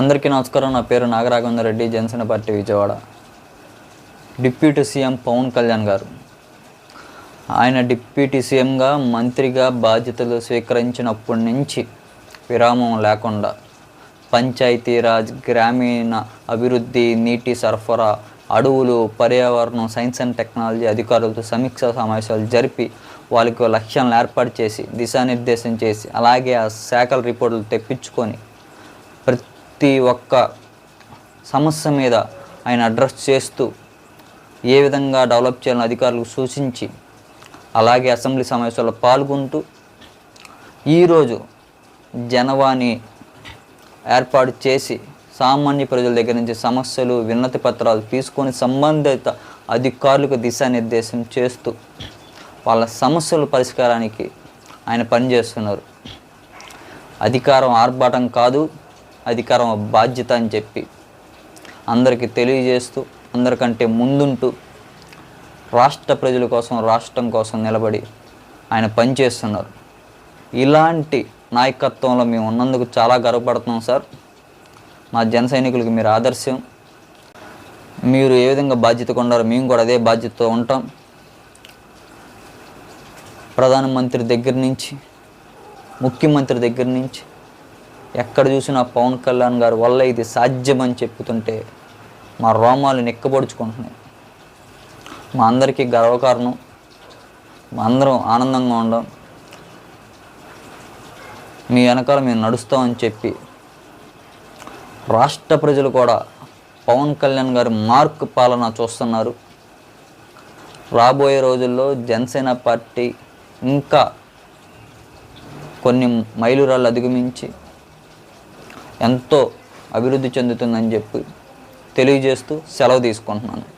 అందరికీ నమస్కారం. నా పేరు Nagaraghavendra Reddy Janasena party Vijayawada. Deputy CM Pawan Kalyan గారు. ఆయన డిప్యూటీ సీఎంగా మంత్రిగా బాధ్యతలు స్వీకరించినప్పటి నుంచి విరామం లేకుండా పంచాయతీరాజ్ గ్రామీణ అభివృద్ధి నీటి సరఫరా అడవులు పర్యావరణం సైన్స్ అండ్ టెక్నాలజీ అధికారులతో సమీక్షా సమావేశాలు జరిపి వాళ్ళకి లక్ష్యాలను ఏర్పాటు చేసి దిశానిర్దేశం చేసి అలాగే ఆ శాఖల రిపోర్టులు తెప్పించుకొని ప్రతి ఒక్క సమస్య మీద ఆయన అడ్రస్ చేస్తూ ఏ విధంగా డెవలప్ చేయాలని అధికారులకు సూచించి అలాగే అసెంబ్లీ సమావేశాల్లో పాల్గొంటూ ఈరోజు జనవాణి ఏర్పాటు చేసి సామాన్య ప్రజల దగ్గర నుంచి సమస్యలు విన్నతి పత్రాలు తీసుకొని సంబంధిత అధికారులకు దిశానిర్దేశం చేస్తూ వాళ్ళ సమస్యల పరిష్కారానికి ఆయన పనిచేస్తున్నారు. అధికారం ఆర్భాటం కాదు. అధికారం బాధ్యత అని చెప్పి అందరికీ తెలియజేస్తూ అందరికంటే ముందుంటూ రాష్ట్ర ప్రజల కోసం రాష్ట్రం కోసం నిలబడి ఆయన పనిచేస్తున్నారు. ఇలాంటి నాయకత్వంలో మేము ఉన్నందుకు చాలా గర్వపడుతున్నాం సార్. మా జన సైనికులకు మీరు ఆదర్శం. మీరు ఏ విధంగా బాధ్యతగా ఉన్నారో మేము కూడా అదే బాధ్యతతో ఉంటాం. ప్రధానమంత్రి దగ్గర నుంచి ముఖ్యమంత్రి దగ్గర నుంచి ఎక్కడ చూసినా పవన్ కళ్యాణ్ గారి వల్ల ఇది సాధ్యమని చెప్పుతుంటే మా రోమాలు నెక్కబడుచుకుంటున్నాయి. మా అందరికీ గర్వకారణం. మా అందరం ఆనందంగా ఉండం. మీ వెనకాల మేము నడుస్తామని చెప్పి రాష్ట్ర ప్రజలు కూడా పవన్ కళ్యాణ్ గారి మార్క్ పాలన చూస్తున్నారు. రాబోయే రోజుల్లో జనసేన పార్టీ ఇంకా కొన్ని మైలురాళ్ళు అధిగమించి ఎంతో అభివృద్ధి చెందుతుందని చెప్పి తెలియజేస్తూ సెలవు తీసుకుంటున్నాను.